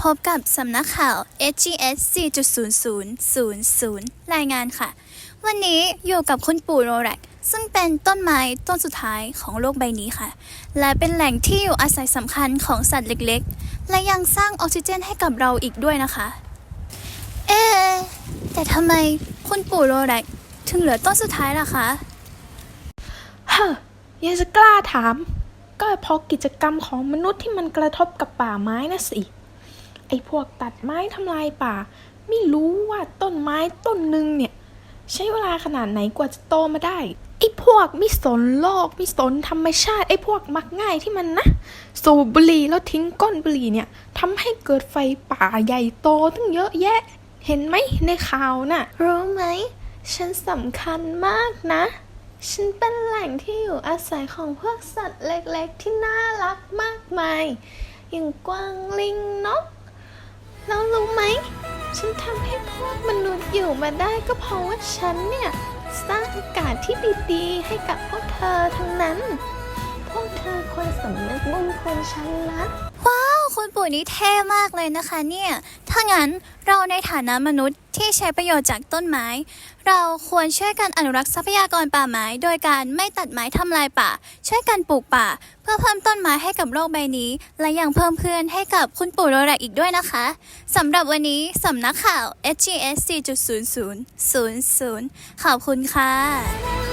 พบกับสำนักข่าว SGS 4.0000 รายงานค่ะ วันนี้อยู่กับคุณปู่โรแรกซึ่งเป็นต้นไม้ต้นสุดท้ายของโลกใบนี้ค่ะ และเป็นแหล่งที่อยู่อาศัยสำคัญของสัตว์เล็กๆ และยังสร้างออกซิเจนให้กับเราอีกด้วยนะคะ เอ๊ะแต่ทำไมคุณปู่โรแรกถึงเหลือต้นสุดท้ายล่ะคะ เฮ้อยังจะกล้าถาม ก็พราะกิจกรรมของมนุษย์ที่มันกระทบกับป่าไม้นะสิไอ้พวกตัดไม้ทำลายป่า ไม่รู้ว่าต้นไม้ต้นหนึ่งเนี่ย ใช้เวลาขนาดไหนกว่าจะโตมาได้ไอ้พวกไม่สนโลกไม่สนธรรมชาติไอ้พวกมักง่ายที่มันนะ สูบบุหรี่แล้วทิ้งก้นบุหรี่เนี่ยทำให้เกิดไฟป่าใหญ่โตตั้งเยอะแยะ เห็นไหมในข่าวน่ะรู้ไหมฉันสำคัญมากนะ ฉันเป็นแหล่งที่อยู่อาศัยของพวกสัตว์เล็กๆ ที่น่ารักมากมาย อย่างกวางลิงนก แล้วรู้ไหม ฉันทำให้พวกมนุษย์อยู่มาได้ก็เพราะว่าฉันเนี่ย สร้างอากาศที่ดีๆ ให้กับพวกเธอทั้งนั้น พวกเธอควรสำนึกบุญคุณฉันนะว้า คุณปู่นี่เท่มากเลยนะคะเนี่ย ถ้างั้นเราในฐานะมนุษย์ที่ใช้ประโยชน์จากต้นไม้ เราควรช่วยกันอนุรักษ์ทรัพยากรป่าไม้ โดยการไม่ตัดไม้ทำลายป่า ช่วยกันปลูกป่า เพื่อเพิ่มต้นไม้ให้กับโลกใบนี้ และยังเพิ่มเพื่อนให้กับคุณปู่โรแรกอีกด้วยนะคะสำหรับวันนี้สำนักข่าว SGS 4.0000ขอบคุณค่ะ